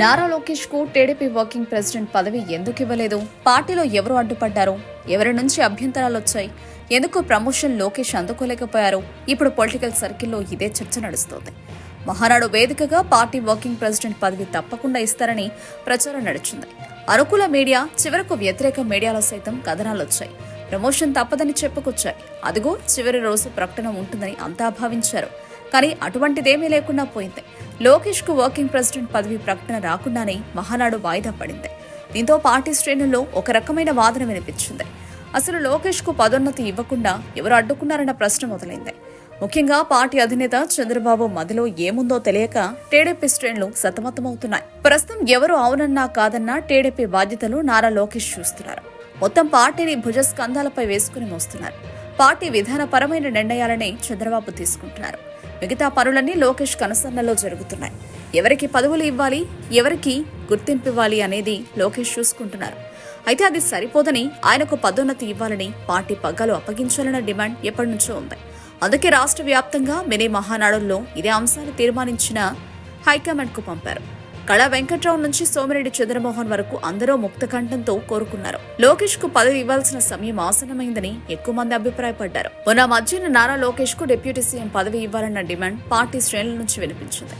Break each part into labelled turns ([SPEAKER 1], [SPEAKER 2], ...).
[SPEAKER 1] నారా లోకేష్కు TDP working president పదవి ఎందుకు ఇవ్వలేదు? పార్టీలో ఎవరు అడ్డుపడ్డారు? ఎవరి నుంచి అభ్యంతరాలు వచ్చాయి? ఎందుకు ప్రమోషన్ లోకేష్ అందుకోలేకపోయారు? ఇప్పుడు పొలిటికల్ సర్కిల్లో ఇదే చర్చ నడుస్తోంది. మహానాడు వేదికగా పార్టీ వర్కింగ్ ప్రెసిడెంట్ పదవి తప్పకుండా ఇస్తారని ప్రచారం నడిచింది. అనుకూల మీడియా చివరకు వ్యతిరేక మీడియాలో సైతం కథనాలు వచ్చాయి. ప్రమోషన్ తప్పదని చెప్పుకొచ్చాయి. అదిగో చివరి రోజు ప్రకటన ఉంటుందని అంతా భావించారు. కానీ అటువంటిదేమీ లేకుండా పోయింది. లోకేష్కు వర్కింగ్ ప్రెసిడెంట్ పదవి ప్రకటన రాకుండానే మహానాడు వాయిదా పడింది. దీంతో పార్టీ శ్రేణుల్లో ఒక రకమైన వాదన వినిపించింది. అసలు లోకేష్కు పదోన్నతి ఇవ్వకుండా ఎవరు అడ్డుకున్నారన్న ప్రశ్న మొదలైంది. ముఖ్యంగా పార్టీ అధినేత చంద్రబాబు మదిలో ఏముందో తెలియక టీడీపీ శ్రేణులు సతమతమవుతున్నాయి. ప్రస్తుతం ఎవరు అవునన్నా కాదన్నా టీడీపీ బాధ్యతలు నారా లోకేష్ చూస్తున్నారు. మొత్తం పార్టీని భుజస్కంధాలపై వేసుకుని మోస్తున్నారు. పార్టీ విధానపరమైన నిర్ణయాలనే చంద్రబాబు తీసుకుంటున్నారు. మిగతా పనులన్నీ లోకేష్ కనసన్నలో జరుగుతున్నాయి. ఎవరికి పదవులు ఇవ్వాలి ఎవరికి గుర్తింపు ఇవ్వాలి అనేది లోకేష్ చూసుకుంటున్నారు. అయితే అది సరిపోదని ఆయనకు పదోన్నతి ఇవ్వాలని పార్టీ పగ్గాలు అప్పగించాలన్న డిమాండ్ ఎప్పటి నుంచో ఉంది. అందుకే రాష్ట్ర వ్యాప్తంగా మినీ మహానాడుల్లో ఇదే అంశాన్ని తీర్మానించిన హైకమాండ్కు పంపారు. కళా వెంకట్రావు నుంచి సోమిరెడ్డి చంద్రమోహన్ వరకు అందరూ ముక్తకంఠంతో కోరుకున్నారు. లోకేష్కు పదవి ఇవ్వాల్సిన సమయం ఆసనమైందని ఎక్కువ మంది అభిప్రాయపడ్డారు. మొన్న మధ్యన నారా లోకేష్కు డిప్యూటీ సీఎం పదవి ఇవ్వాలన్న డిమాండ్ పార్టీ శ్రేణుల నుంచి వినిపించింది.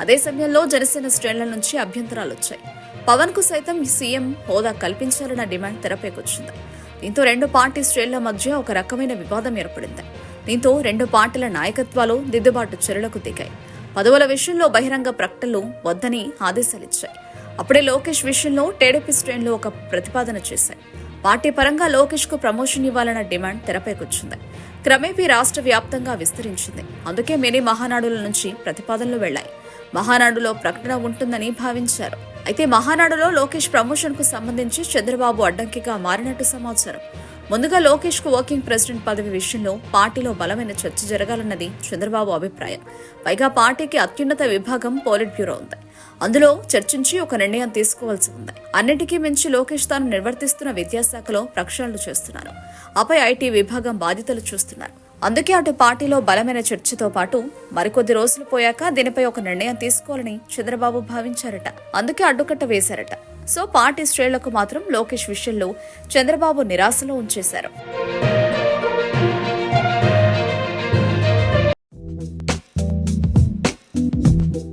[SPEAKER 1] అదే సమయంలో జనసేన శ్రేణుల నుంచి అభ్యంతరాలు వచ్చాయి. పవన్కు సైతం సీఎం హోదా కల్పించాలన్న డిమాండ్ తెరపైకొచ్చింది. దీంతో రెండు పార్టీ శ్రేణుల మధ్య ఒక రకమైన వివాదం ఏర్పడింది. దీంతో రెండు పార్టీల నాయకత్వాలు దిద్దుబాటు చర్యలకు దిగాయి. పదవుల విషయంలో బహిరంగ ప్రకటనలు వద్దని ఆదేశాలిచ్చాయి. అప్పుడే లోకేష్ విషయంలో టీడీపీ శ్రేణులు ఒక ప్రతిపాదన చేశాయి. పార్టీ పరంగా లోకేష్కు ప్రమోషన్ ఇవ్వాలన్న డిమాండ్ తెరపైకొచ్చింది. క్రమేపీ రాష్ట్ర వ్యాప్తంగా విస్తరించింది. అందుకే మినీ మహానాడుల నుంచి ప్రతిపాదనలు వెళ్ళాయి. మహానాడులో ప్రకటన ఉంటుందని భావించారు. అయితే మహానాడులో లోకేష్ ప్రమోషన్కు సంబంధించి చంద్రబాబు అడ్డంకిగా మారినట్టు సమాచారం. ముందుగా లోకేష్కు వర్కింగ్ ప్రెసిడెంట్ పదవి విషయంలో పార్టీలో బలమైన చర్చ జరగాలన్నది చంద్రబాబు అభిప్రాయం. పైగా పార్టీకి అత్యున్నత విభాగం పోలిట్ బ్యూరో ఉంది. అందులో చర్చించి ఒక నిర్ణయం తీసుకోవాల్సి ఉంది. అన్నిటికీ మించి లోకేష్ తాను నిర్వర్తిస్తున్న విద్యాశాఖలో ప్రక్షాళనలు చేస్తున్నారు. ఆపై ఐటీ విభాగం బాధ్యతలు చూస్తున్నారు. అందుకే అటు పార్టీలో బలమైన చర్చతో పాటు మరికొద్ది రోజులు పోయాక దీనిపై ఒక నిర్ణయం తీసుకోవాలని చంద్రబాబు భావించారట. అందుకే అడ్డుకట్ట వేశారట. సో పార్టీ శ్రేణులకు మాత్రం లోకేష్ విషయంలో చంద్రబాబు నిరాశలో ఉంచేశారు.